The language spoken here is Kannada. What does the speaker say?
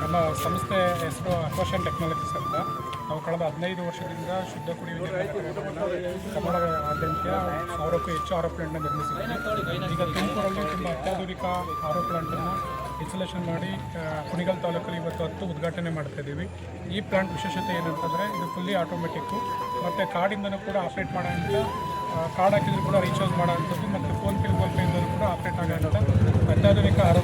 ನಮ್ಮ ಸಂಸ್ಥೆ ಹೆಸರು ಅಕ್ವಶನ್ ಟೆಕ್ನಾಲಜೀಸ್ ಅಂತ. ನಾವು ಕಳೆದ ಹದಿನೈದು ವರ್ಷದಿಂದ ಶುದ್ಧ ಕುಡಿಯುವ ಕನ್ನಡದಾದ್ಯಂತ ಸಾವಿರಕ್ಕೂ ಹೆಚ್ಚು ಆರೋ ಪ್ಲಾಂಟ್ನ ನಿರ್ಮಿಸಿದ್ದೀವಿ. ಈಗ ತುಮಕೂರಲ್ಲಿ ತುಂಬ ಅತ್ಯಾಧುನಿಕ ಆರೋ ಪ್ಲಾಂಟನ್ನು ಇನ್ಸ್ಟಾಲೇಷನ್ ಮಾಡಿ ಕುಣಿಗಲ್ ತಾಲೂಕಲ್ಲಿ ಇವತ್ತು ಹತ್ತು ಉದ್ಘಾಟನೆ ಮಾಡ್ತಾ ಇದ್ದೀವಿ. ಈ ಪ್ಲಾಂಟ್ ವಿಶೇಷತೆ ಏನಂತಂದರೆ, ಇದು ಫುಲ್ಲಿ ಆಟೋಮೆಟಿಕ್ಕು ಮತ್ತು ಕಾರ್ಡಿಂದನೂ ಕೂಡ ಆಪ್ರೇಟ್ ಮಾಡೋಂಥ ಕಾರ್ಡ್ ಹಾಕಿದ್ರು ಕೂಡ ರೀಚಾರ್ಜ್ ಮಾಡೋಂಥದ್ದು ಮತ್ತು ಫೋನ್ಪೇ ಗೂಗಲ್ ಪೇಯಿಂದಲೂ ಕೂಡ ಆಪ್ರೇಟ್ ಆಗೋಂಥ ಅತ್ಯಾಧುನಿಕ ಆರೋ